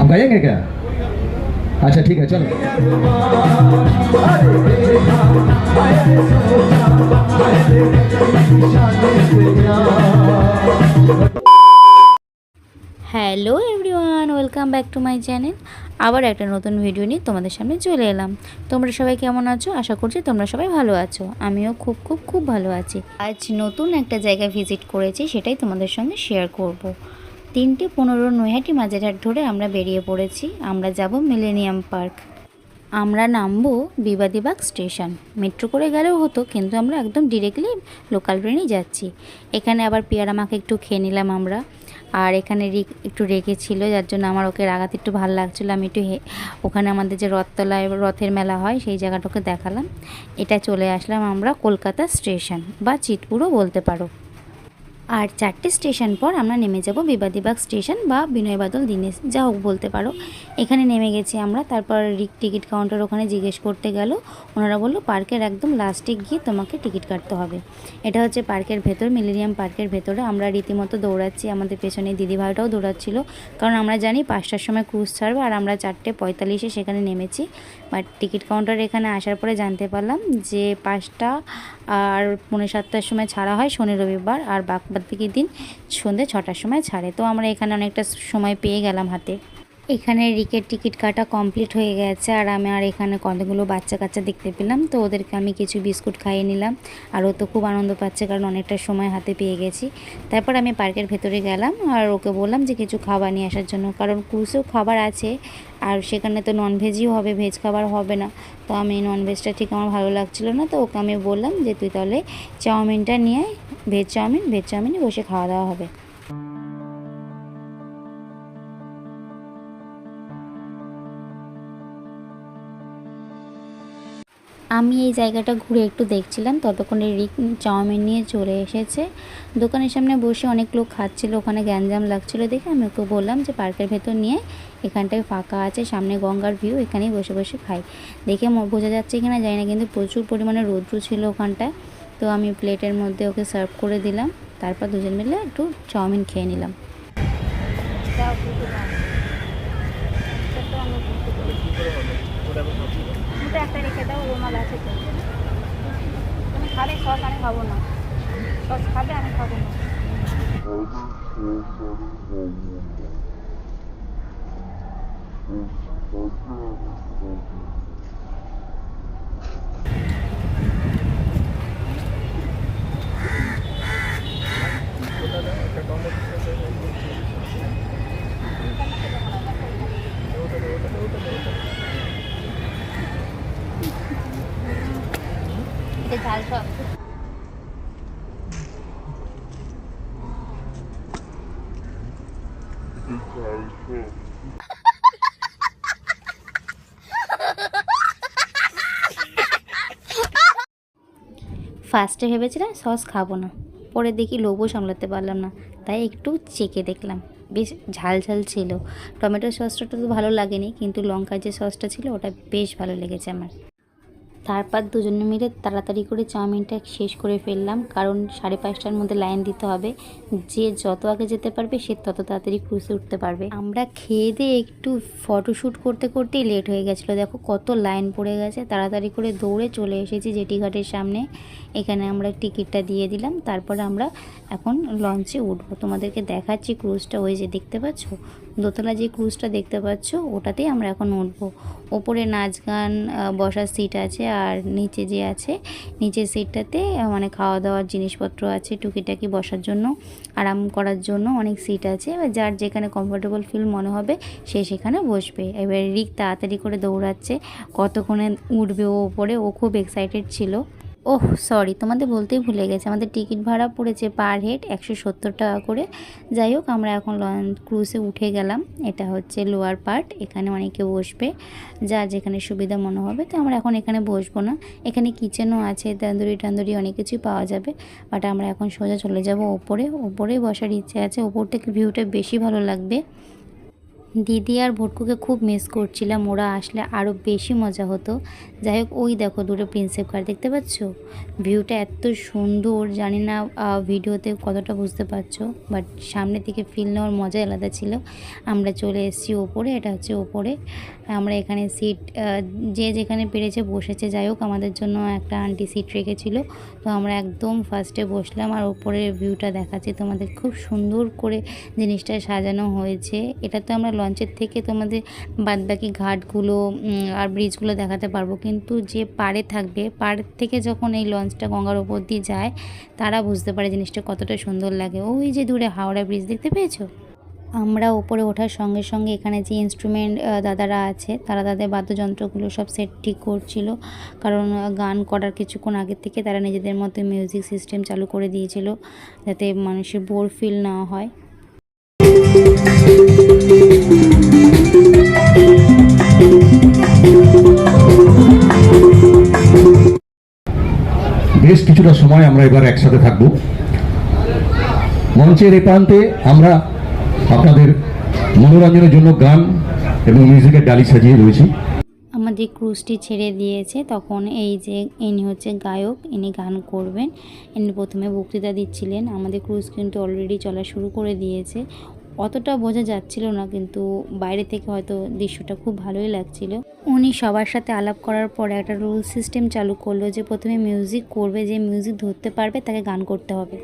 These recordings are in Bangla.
आप गाएंगे क्या अच्छा ठीक है चलो Hello everyone, welcome back to my channel. আবার একটা নতুন ভিডিও নিয়ে তোমাদের সামনে চলে এলাম। তোমরা সবাই কেমন আছো? আশা করছি তোমরা সবাই ভালো আছো। আমিও খুব খুব খুব ভালো আছি। আজ নতুন একটা জায়গায় ভিজিট করেছি, সেটাই তোমাদের সঙ্গে শেয়ার করব। তিনটে পনেরো নৈহাটি মাঝেরহাট ধরে আমরা বেরিয়ে পড়েছি। আমরা যাব মিলেনিয়াম পার্ক আমরা নামবো বিবাদীবাগ স্টেশন। মেট্রো করে গেলেও হতো, কিন্তু আমরা একদম ডিরেক্টলি লোকাল ট্রেনেই যাচ্ছি। এখানে আবার পেয়ারা মাকে একটু খেয়ে নিলাম আমরা। আর এখানে একটু রেখেছিল যার জন্য আমার ওকে রাগাতে একটু ভালো লাগছিল। আমি একটু ওখানে আমাদের যে রথতলায় রথের মেলা হয়, সেই জায়গাটাকে দেখালাম। এটা চলে আসলাম আমরা কলকাতা স্টেশন বা চিতপুরও বলতে পারো। আর চারটে স্টেশন পর আমরা নেমে যাব বিবাদীবাগ স্টেশন বা বিনয় বাদল দীনেশ। যা হোক বলতে পারো। এখানে নেমে গেছি আমরা, তারপর রিক টিকিট কাউন্টার ওখানে জিজ্ঞেস করতে গেল। ওনারা বলল, পার্কের একদম লাস্টে গিয়ে তোমাকে টিকিট কাটতে হবে। এটা হচ্ছে পার্কের ভেতর, মিলেনিয়াম পার্কের ভেতরে। আমরা রীতিমতো দৌড়াচ্ছি, আমাদের পেছনে দিদিভাইটাও দৌড়াচ্ছিল। কারণ আমরা জানি পাঁচটার সময় ক্রুজ ছাড়বে আর আমরা চারটে পঁয়তাল্লিশে সেখানে নেমেছি। বাট টিকিট কাউন্টার এখানে আসার পরে জানতে পারলাম যে পাঁচটা আর পৌনে সাতটার সময় ছাড়া হয় শনি রবিবার আর বাদ দিন সন্ধ্যে ছটার সময় ছাড়ে। তো আমরা এখানে অনেকটা সময় পেয়ে গেলাম হাতে। এখানে রিকের টিকিট কাটা কমপ্লিট হয়ে গেছে আর আমি আর এখানে কতগুলো বাচ্চা কাচ্চা দেখতে পেলাম। তো ওদেরকে আমি কিছু বিস্কুট খাইয়ে নিলাম। আর ও তো খুব আনন্দ পাচ্ছে কারণ অনেকটা সময় হাতে পেয়ে গেছি। তারপর আমি পার্কের ভেতরে গেলাম আর ওকে বললাম যে কিছু খাবার নিয়ে আসার জন্য, কারণ ক্রুজেও খাবার আছে আর সেখানে তো ননভেজই হবে ভেজ খাবার হবে না। তো আমি ননভেজটা ঠিক আমার ভালো লাগছিল না, তো ওকে আমি বললাম যে তুই তাহলে চাউমিনটা নিয়ে ভেজ চাউমিন ভেজ চাউমিনে বসে খাওয়া দাওয়া হবে। আমি এই জায়গাটা ঘুরে একটু দেখছিলাম, ততক্ষণে রিক চাউমিন নিয়ে চলে এসেছে। দোকানের সামনে বসে অনেক লোক খাচ্ছিল, ওখানে গ্যাঞ্জাম লাগছিল দেখে আমি ওকে বললাম যে পার্কের ভেতর নিয়ে এখানটায় ফাঁকা আছে, সামনে গঙ্গার ভিউ, এখানেই বসে বসে খাই। দেখে বোঝা যাচ্ছে কিনা জানি না, কিন্তু প্রচুর পরিমাণে রৌদ্র ছিল ওখানটায়। তো আমি প্লেটের মধ্যে ওকে সার্ভ করে দিলাম, তারপর দুজন মিলে একটু চাউমিন খেয়ে নিলাম দুটো একটা রেখে দাও রুমাল আছে তো খাবে সস আমি খাব না। সস খাবে আমি খাব না। ঝাল সস ফার্স্টে ভেবেছিলাম সস খাব না, পরে দেখি লোভও সামলাতে পারলাম না, তাই একটু চেকে দেখলাম। বেশ ঝাল ঝাল ছিল। টমেটো সসটা তো ভালো লাগেনি, কিন্তু লঙ্কার যে সসটা ছিল, ওটা বেশ ভালো লেগেছে আমার। তারপর দুজনে মিলে তাড়াতাড়ি করে চাউমিনটা শেষ করে ফেললাম, কারণ সাড়ে পাঁচটার মধ্যে লাইন দিতে হবে। যে যত আগে যেতে পারবে, সে তত তাড়াতাড়ি ক্রুজে উঠতে পারবে। আমরা খেয়ে দিয়ে একটু ফটোশ্যুট করতে করতেই লেট হয়ে গেছিল। দেখো কত লাইন পড়ে গেছে। তাড়াতাড়ি করে দৌড়ে চলে এসেছি জেটি ঘাটের সামনে। এখানে আমরা টিকিটটা দিয়ে দিলাম। তারপরে আমরা এখন লঞ্চে উঠবো। তোমাদেরকে দেখাচ্ছি ক্রুজটা। ওই যে দেখতে পাচ্ছ? দোতলা যে ক্রুজটা দেখতে পাচ্ছ, ওটাতেই আমরা এখন উঠবো। ওপরে নাচ গান বসার সিট আছে, আর নিচে যে আছে, নিচের সিটটাতে মানে খাওয়া দাওয়ার জিনিসপত্র আছে, টুকিটাকি বসার জন্য, আরাম করার জন্য অনেক সিট আছে। এবার যার যেখানে কমফোর্টেবল ফিল মনে হবে, সে সেখানে বসবে। এবার রিক তাড়াতাড়ি করে দৌড়াচ্ছে। কতক্ষণে উঠবে ও ওপরে ও খুব এক্সাইটেড ছিল। ওহ সরি তোমাদের বলতেই ভুলে গেছে। আমাদের টিকিট ভাড়া পড়েছে পার হেড একশো সত্তর টাকা করে। যাই হোক, আমরা এখন লঞ্চ ক্রুজে উঠে গেলাম। এটা হচ্ছে লোয়ার পার্ট এখানে অনেকে বসবে যা যেখানে সুবিধা মনে হবে। তো আমরা এখন এখানে বসবো না। এখানে কিচেনও আছে, তান্দুরি টান্দুরি অনেক কিছুই পাওয়া যাবে। বাট আমরা এখন সোজা চলে যাব ওপরে। ওপরেই বসার ইচ্ছে আছে। ওপর থেকে ভিউটা বেশি ভালো লাগবে। দিদি আর ভটকুকে খুব মিস করছিলাম, ওরা আসলে আরও বেশি মজা হতো। যাই হোক, ওই দেখো দুটো প্রিন্সেপ কার দেখতে পাচ্ছ? ভিউটা এত সুন্দর, জানি না ভিডিওতে কতটা বুঝতে পারছ বাট সামনে থেকে ফিল নেওয়ার মজা আলাদা ছিল। আমরা চলে এসেছি ওপরে, এটা হচ্ছে ওপরে। আমরা এখানে সিট যে যেখানে পেরেছে বসেছে। যাই হোক, আমাদের জন্য একটা আন্টি সিট রেখেছিল। তো আমরা একদম ফার্স্টে বসলাম, আর ওপরের ভিউটা দেখাচ্ছি। তোমাদের খুব সুন্দর করে জিনিসটা সাজানো হয়েছে। এটা তো আমরা লঞ্চের থেকে তোমাদের বাদবাকি ঘাটগুলো আর ব্রিজগুলো দেখাতে পারব। কিন্তু যে পাড়ে থাকবে পাড়ের থেকে যখন এই লঞ্চটা গঙ্গার ওপর দিয়ে যায়, তারা বুঝতে পারে জিনিসটা কতটা সুন্দর লাগে। ওই যে দূরে হাওড়া ব্রিজ দেখতে পেয়েছ? আমরা ওপরে ওঠার সঙ্গে সঙ্গে এখানে যে ইনস্ট্রুমেন্ট দাদারা আছে, তারা তাদের বাদ্যযন্ত্রগুলো সব সেট ঠিক করছিল। কারণ গান করার কিছুক্ষণ আগে থেকে তারা নিজেদের মতো মিউজিক সিস্টেম চালু করে দিয়েছিল, যাতে মানুষের বোর ফিল না হয়। বেশ কিছুটা সময় আমরা এবার একসাথে থাকব। মঞ্চের এ প্রান্তে আমরা আপনাদের মনোরঞ্জনের জন্য গান এবং মিউজিকের ডালি সাজিয়ে রয়েছি। আমাদের ক্রুজটি ছেড়ে দিয়েছে, তখন এই যে ইনি হচ্ছে গায়ক, ইনি গান করবেন। ইনি প্রথমে বক্তৃতা দিচ্ছিলেন। আমাদের ক্রুজ কিন্তু অলরেডি চলা শুরু করে দিয়েছে। অতটা বোঝা যাচ্ছিল না কিন্তু বাইরে থেকে হয়তো দৃশ্যটা খুব ভালোই লাগছিল উনি সবার সাথে আলাপ করার পর একটা রুল সিস্টেম চালু করলো যে প্রথমে মিউজিক করবে যে মিউজিক ধরতে পারবে তাকে গান করতে হবে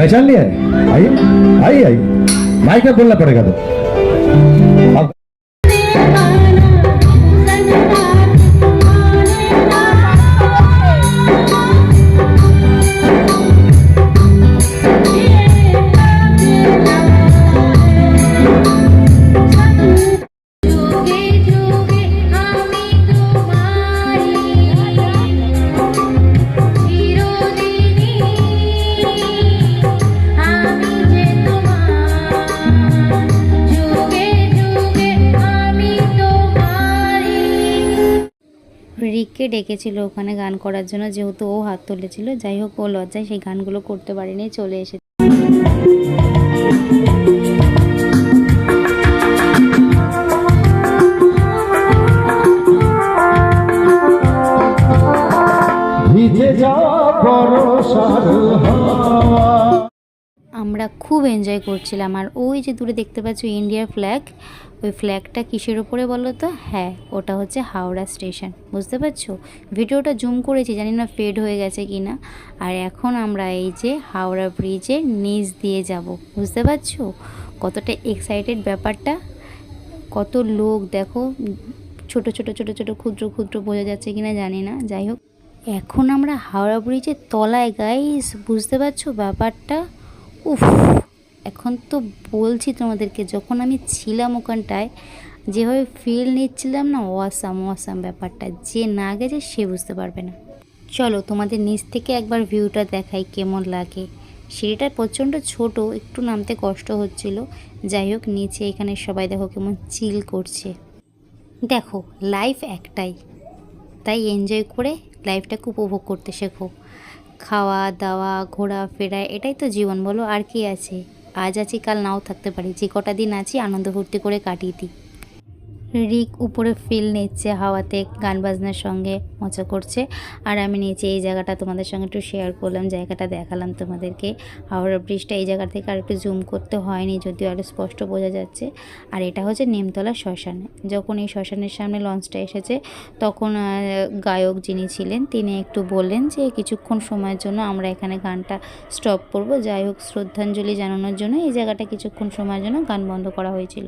पहचान लिया है आइए आइए आइए माइक में बोलना पड़ेगा तो ডেকেছিল ওখানে গান করার জন্য যেহেতু ও হাত তুলেছিল। যাই হোক ও লজ্জায় সেই গানগুলো করতে পারেনি চলে এসে ভিজে যাওয়া বরসার হাওয়া। আমরা খুব এনজয় করছিলাম। আর ওই যে দূরে দেখতে পাচ্ছ ইন্ডিয়ার ফ্ল্যাগ ওই ফ্ল্যাগটা কিসের ওপরে বলো তো? হ্যাঁ ওটা হচ্ছে হাওড়া স্টেশন, বুঝতে পারছ? ভিডিওটা জুম করেছি, জানি না ফেড হয়ে গেছে কি না আর এখন আমরা এই যে হাওড়া ব্রিজের নিচ দিয়ে যাব, বুঝতে পারছ? কতটা এক্সাইটেড ব্যাপারটা? কত লোক, দেখো, ছোট ছোট ছোট ছোট, ক্ষুদ্র ক্ষুদ্র বোঝা যাচ্ছে কিনা জানি না, যাই হোক। এখন আমরা হাওড়া ব্রিজের তলায় গাইস বুঝতে পারছ ব্যাপারটা? উফ এখন তো বলছি তোমাদেরকে, যখন আমি ছিলাম ওখানটায়, যেভাবে ফিল নিচ্ছিলাম না ওয়াসাম ওয়াসাম ব্যাপারটা, যে না গেছে সে বুঝতে পারবে না। চলো তোমাদের নিচ থেকে একবার ভিউটা দেখাই কেমন লাগে। সিঁড়িটা প্রচণ্ড ছোট, একটু নামতে কষ্ট হচ্ছিল। যাই হোক, নিচে এখানে সবাই দেখো কেমন চিল করছে। দেখো লাইফ একটাই। তাই এনজয় করে লাইফটাকে উপভোগ করতে শেখো। খাওয়া দাওয়া ঘোরাফেরা, এটাই তো জীবন, বলো, আর কি আছে? আজ আছি, কাল নাও থাকতে পারি। যে কটা দিন আছি, আনন্দ ফুর্তি করে কাটিয়ে দিই। রিক উপরে ফিল নিচ্ছে হাওয়াতে, গান বাজনার সঙ্গে মজা করছে। আর আমি নিচে এই জায়গাটা তোমাদের সঙ্গে একটু শেয়ার করলাম, জায়গাটা দেখালাম তোমাদেরকে। হাওড়া ব্রিজটা এই জায়গা থেকে আর একটু জুম করতে হয়নি, যদিও আরও স্পষ্ট বোঝা যাচ্ছে। আর এটা হচ্ছে নিমতলা শ্মশান। যখন এই শ্মশানের সামনে লঞ্চটা এসেছে, তখন গায়ক যিনি ছিলেন, তিনি একটু বললেন যে, কিছুক্ষণ সময়ের জন্য আমরা এখানে গানটা স্টপ করব। যাই হোক, শ্রদ্ধাঞ্জলি জানানোর জন্য এই জায়গাটা কিছুক্ষণ সময়ের জন্য গান বন্ধ করা হয়েছিল।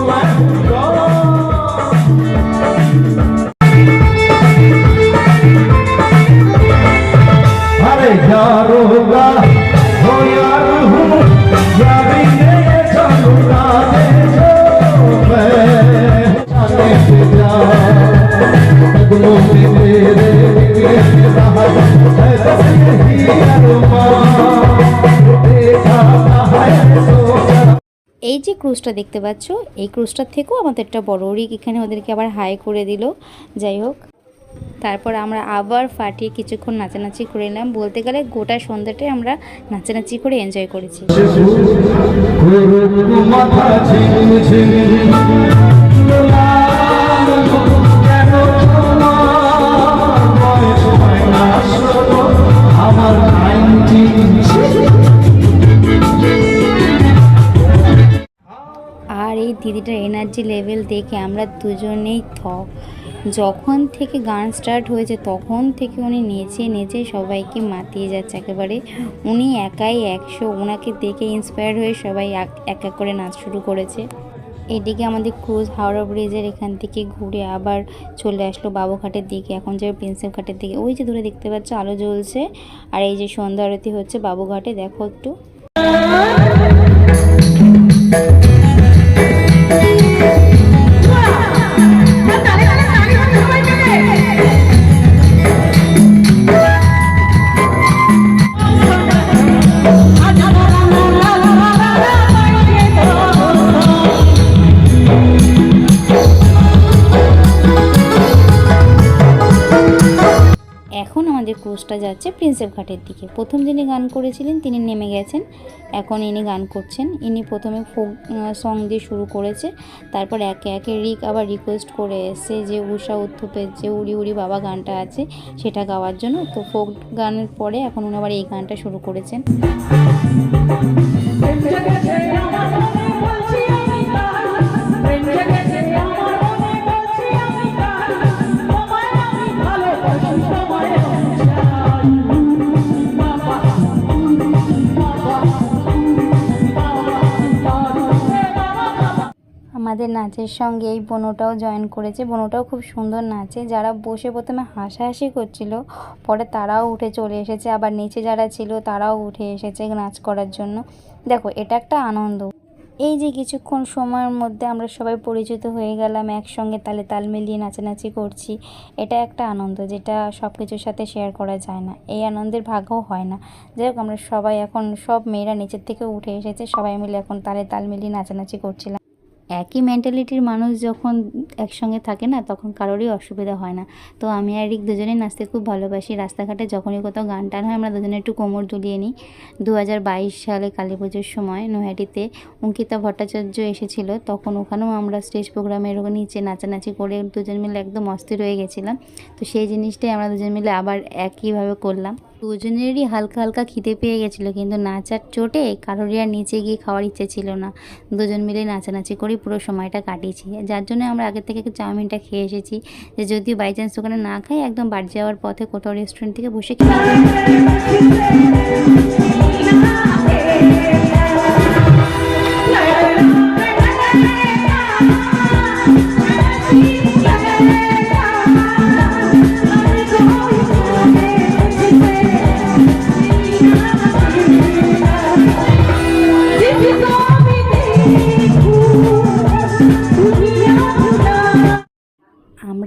ক্রুজটা দেখতে পাচ্ছ। এই ক্রুজটার থেকেও আমাদের একটা বড়। রিক এখানে ওদেরকে আবার হাই করে দিল। যাই হোক। তারপর আমরা আবার ফাটিয়ে কিছুক্ষণ নাচানাচি করে নিলাম বলতে গেলে গোটা সন্ধ্যাটাই আমরা নাচানাচি করে এনজয় করেছি। দিদিটার এনার্জি লেভেল দেখে আমরা দুজনেই থ। যখন থেকে গান স্টার্ট হয়েছে, তখন থেকে উনি নেচে নেচে সবাইকে মাতিয়ে যাচ্ছে একেবারে। উনি একাই একশো ওনাকে দেখে ইন্সপায়ার হয়ে সবাই এক এক করে নাচ শুরু করেছে। এদিকে আমাদের ক্রুজ হাওড়া ব্রিজের এখান থেকে ঘুরে আবার চলে আসলো বাবুঘাটের দিকে, এখন যে প্রিন্সেপ ঘাটের দিকে। ওই যে দূরে দেখতে পাচ্ছ, আলো জ্বলছে। আর এই যে সন্ধ্যা আরতি হচ্ছে বাবুঘাটে, দেখো একটু। ক্রুজটা যাচ্ছে প্রিন্সেপ ঘাটের দিকে। প্রথম যিনি গান করেছিলেন, তিনি নেমে গেছেন। এখন ইনি গান করছেন। ইনি প্রথমে ফোক সং দিয়ে শুরু করেছে। তারপর একে একে রিক আবার রিকোয়েস্ট করে এসে যে, উষা উত্থপের যে উড়ি উড়ি বাবা গানটা আছে, সেটা গাওয়ার জন্য। তো ফোক গানের পরে এখন উনি আবার এই গানটা শুরু করেছেন। আমাদের নাচের সঙ্গে এই বোনোটাও জয়েন করেছে। বোনোটাও খুব সুন্দর নাচে। যারা বসে প্রথমে হাসাহাসি করছিল, পরে তারাও উঠে চলে এসেছে। আবার নিচে যারা ছিল, তারাও উঠে এসেছে নাচ করার জন্য। দেখো, এটা একটা আনন্দ। এই যে কিছুক্ষণ সময়ের মধ্যে আমরা সবাই পরিচিত হয়ে গেলাম, একসঙ্গে তালে তাল মিলিয়ে নাচানাচি করছি, এটা একটা আনন্দ যেটা সব কিছুর সাথে শেয়ার করা যায় না। এই আনন্দের ভাগও হয় না। যাই হোক, আমরা সবাই এখন সব মেয়েরা নিচের থেকে উঠে এসেছে। সবাই মিলে এখন তালে তাল মিলিয়ে নাচানাচি করছিলাম। একই মেন্টালিটির মানুষ যখন একসঙ্গে থাকে না, তখন কারোরই অসুবিধা হয় না। তো আমি আর রিক দুজনেই নাচতে খুব ভালোবাসি। রাস্তাঘাটে যখনই কোথাও গান টান হয়, আমরা দুজনে একটু কোমর দুলিয়ে নিই। দু হাজার বাইশ সালে কালী পুজোর সময় নৈহাটিতে অঙ্কিতা ভট্টাচার্য এসেছিল। তখন ওখানেও আমরা স্টেজ প্রোগ্রামের নিচে নাচানাচি করে দুজন মিলে একদম অস্থির হয়ে গেছিলাম। তো সেই জিনিসটাই আমরা দুজন মিলে আবার একইভাবে করলাম। দুজনেরই হালকা হালকা খিদে পেয়ে গেছিল কিন্তু নাচার চোটে কারোরই আর নিচে গিয়ে খাওয়ার ইচ্ছে ছিল না দুজন মিলে নাচানাচি করেই পুরো সময়টা কাটিয়েছি যার জন্য আমরা আগে থেকে চাউমিনটা খেয়ে এসেছি যে যদি বাই চান্স ওখানে না খাই একদম বাড়ি যাওয়ার পথে কোথাও রেস্টুরেন্ট থেকে বসে খেয়ে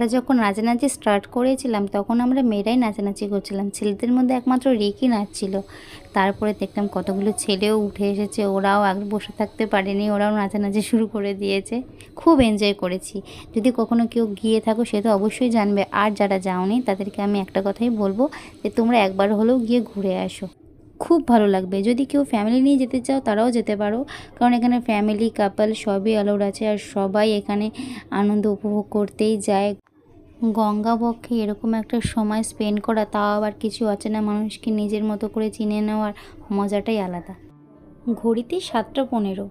আমরা যখন নাচানাচি স্টার্ট করেছিলাম, তখন আমরা মেয়েরাই নাচানাচি করছিলাম। ছেলেদের মধ্যে একমাত্র রিকই নাচছিল তারপরে দেখলাম কতগুলো ছেলেও উঠে এসেছে। ওরাও আগে বসে থাকতে পারেনি, ওরাও নাচানাচি শুরু করে দিয়েছে। খুব এনজয় করেছি। যদি কখনো কেউ গিয়ে থাকো, সে তো অবশ্যই জানবে। আর যারা যাওনি, তাদেরকে আমি একটা কথাই বলব যে, তোমরা একবার হলেও গিয়ে ঘুরে আসো। খুব ভালো লাগবে। যদি কেউ ফ্যামিলি নিয়ে যেতে চাও, তারাও যেতে পারো। কারণ এখানে ফ্যামিলি কাপল সবই অ্যালাউড আছে। আর সবাই এখানে আনন্দ উপভোগ করতেই যায়। গঙ্গা পক্ষে এরকম একটা সময় স্পেন্ড করা, তাও আবার কিছু অচেনা মানুষকে নিজের মতো করে চিনে নেওয়ার মজাটাই আলাদা। ঘড়িতে সাতটা পনেরো।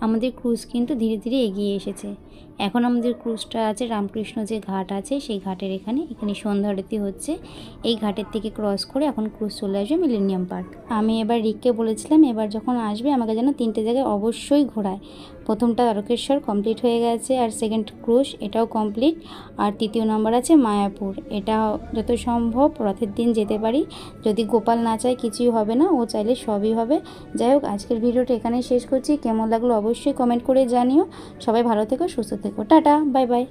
আমাদের ক্রুজ কিন্তু ধীরে ধীরে এগিয়ে এসেছে। এখন আমাদের ক্রুজটা আছে, রামকৃষ্ণ যে ঘাট আছে, সেই ঘাটের এখানে। এখানে সন্ধ্যা আরতি হচ্ছে। এই ঘাটের থেকে ক্রস করে এখন ক্রুজ চলে আসবে মিলেনিয়াম পার্ক আমি এবার রিককে বলেছিলাম, এবার যখন আসবে আমাকে যেন তিনটে জায়গায় অবশ্যই ঘোরায়। প্রথমটা তারকেশ্বর কমপ্লিট হয়ে গেছে আর সেকেন্ড ক্রুজ, এটাও কমপ্লিট আর তৃতীয় নম্বর আছে মায়াপুর। এটা যত সম্ভব রথের দিন যেতে পারি। যদি গোপাল না চায় কিছুই হবে না, ও চাইলে সবই হবে। যাই হোক, আজকের ভিডিওটা এখানেই শেষ করছি। কেমন লাগল অবশ্যই কমেন্ট করে জানিও। সবাই ভালো থেকো, সুস্থ থেকো টাটা বাই বাই